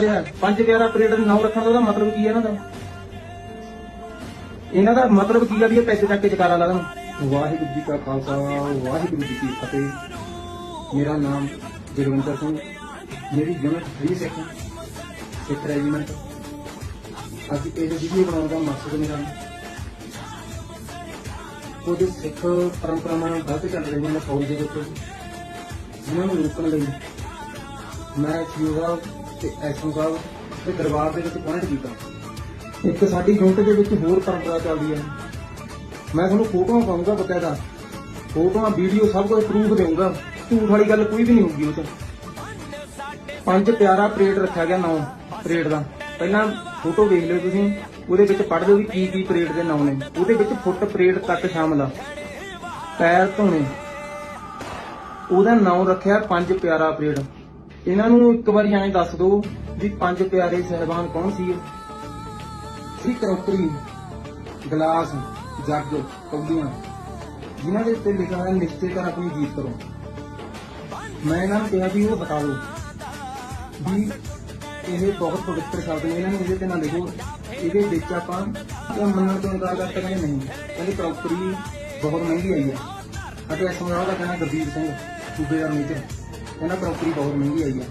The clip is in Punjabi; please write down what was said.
ਰਿਹਾ ਪੰਜ ਪਿਆਰਾ ਪਰੇਡ ਨਾਮ ਰੱਖਣ ਦਾ ਉਹਦਾ ਮਤਲਬ ਕੀ ਹੈ ਇਹਨਾਂ ਦਾ? ਇਹਨਾਂ ਦਾ ਮਤਲਬ ਕੀ ਆ ਵੀ ਇਹ ਪੈਸੇ ਚੱਕ ਕੇ ਜਕਾਰਾ ਲਾ ਦੇਣ? ਵਾਹਿਗੁਰੂ ਜੀ ਕਾ ਖਾਲਸਾ, ਵਾਹਿਗੁਰੂ ਜੀ ਕੀ ਫਤਿਹ। ਮੇਰਾ ਨਾਮ ਜਗਵੰਤਰ ਸਿੰਘ ਮੇਰੀ ਯੂਨਿਟ 3 ਸਿੱਖ ਸਿੱਖ ਰੈਜੀਮੈਂਟ। ਅੱਜ ਇਹ ਵੀਡੀਓ ਬਣਾਉਣ ਦਾ ਮਕਸਦ ਮੇਰਾ ਕੁਝ ਸਿੱਖ ਪਰੰਪਰਾਵਾਂ ਗਲਤ ਚੱਲ ਰਹੀਆਂ ਨੇ, ਫੌਜ ਦੇ ਵਿੱਚ। ਜਿਨ੍ਹਾਂ ਨੂੰ ਰੋਕਣ ਲਈ ਮੈਂ ਸੀਓ ਸਾਹਿਬ ਤੇ ਐਸਓ ਸਾਹਿਬ ਦੇ ਦਰਬਾਰ ਦੇ ਵਿੱਚ ਪੁਆਇੰਟ ਕੀਤਾ। ਇੱਕ ਸਾਡੀ ਯੂਨਿਟ ਦੇ ਵਿੱਚ ਹੋਰ ਪਰੰਪਰਾ ਚੱਲਦੀ ਹੈ। ਮੈਂ ਤੁਹਾਨੂੰ ਫੋਟੋਆਂ ਪਾਉਂਗਾ ਬਕਾਇਦਾ। ਫੋਟੋਆਂ ਵੀਡੀਓ ਸਭ ਕੁਝ ਪ੍ਰੂਫ ਦੇਵਾਂਗਾ ਝੂਠ ਵਾਲੀ ਗੱਲ ਕੋਈ ਵੀ ਨਹੀਂ ਹੋਊਗੀ ਉਹ 'ਚ। ਪੰਜ ਪਿਆਰਾ ਪਰੇਡ ਰੱਖਿਆ ਗਿਆ ਨਾਮ ਪਰੇਡ ਦਾ। ਪਹਿਲਾਂ ਫੋਟੋ ਵੇਖ ਲਿਓ ਤੁਸੀਂ। ਉਹਦੇ ਵਿੱਚ ਪੜ੍ਹ ਲਿਓ ਵੀ ਕੀ ਕੀ ਪਰੇਡ ਦੇ ਨਾਮ ਨੇ। ਉਹਦੇ ਵਿੱਚ ਫੁੱਟ ਪਰੇਡ ਤੱਕ ਸ਼ਾਮਲ ਆ। ਪੈਰ ਧੋਣੇ। ਉਹਦਾ ਨਾਮ ਰੱਖਿਆ ਪੰਜ ਪਿਆਰਾ ਪਰੇਡ ਇਹਨਾਂ ਨੂੰ ਇੱਕ ਵਾਰੀ ਐਂ ਦੱਸ ਦਿਓ ਵੀ ਪੰਜ ਪਿਆਰੇ ਸਹਿਬਾਨ ਕੌਣ ਸੀ ਸੀ ਕਰੋਕਰੀ ਗਲਾਸ, ਜੱਗ, ਕੌਲੀਆਂ, ਜਿਨ੍ਹਾਂ ਦੇ ਉੱਤੇ ਲਿਖਿਆ ਹੋਇਆ ਨਿਸ਼ਚੇ ਕਰ ਆਪਣੀ ਜੀਤ ਕਰੋ। ਮੈਂ ਇਹਨਾਂ ਨੂੰ ਕਿਹਾ ਵੀ ਉਹ ਹਟਾ ਲਓ ਵੀ ਇਹ ਬਹੁਤ ਪਵਿੱਤਰ ਸ਼ਬਦ ਨੇ, ਇਹਨਾਂ ਨੂੰ ਇਹਦੇ ਤੇ ਨਾ ਲਿਖੋ। ਇਹਦੇ ਵਿੱਚ ਆਪਾਂ ਇਹ ਮੰਨਣ ਤੋਂ ਇਨਕਾਰ ਕਰ ਸਕਦੇ ਨਹੀਂ। ਕਹਿੰਦੇ ਕਰੋਕਰੀ ਬਹੁਤ ਮਹਿੰਗੀ ਆਈ ਹੈ। ਅਤੇ ਇਸ ਦਾ ਕਹਿਣਾ ਗੁਰਦੀਪ ਸਿੰਘ ਸੂਬੇਦਾਰ ਮੇਜਰ ਕਹਿੰਦਾ ਕਰੋਕਰੀ ਬਹੁਤ ਮਹਿੰਗੀ ਆਈ ਹੈ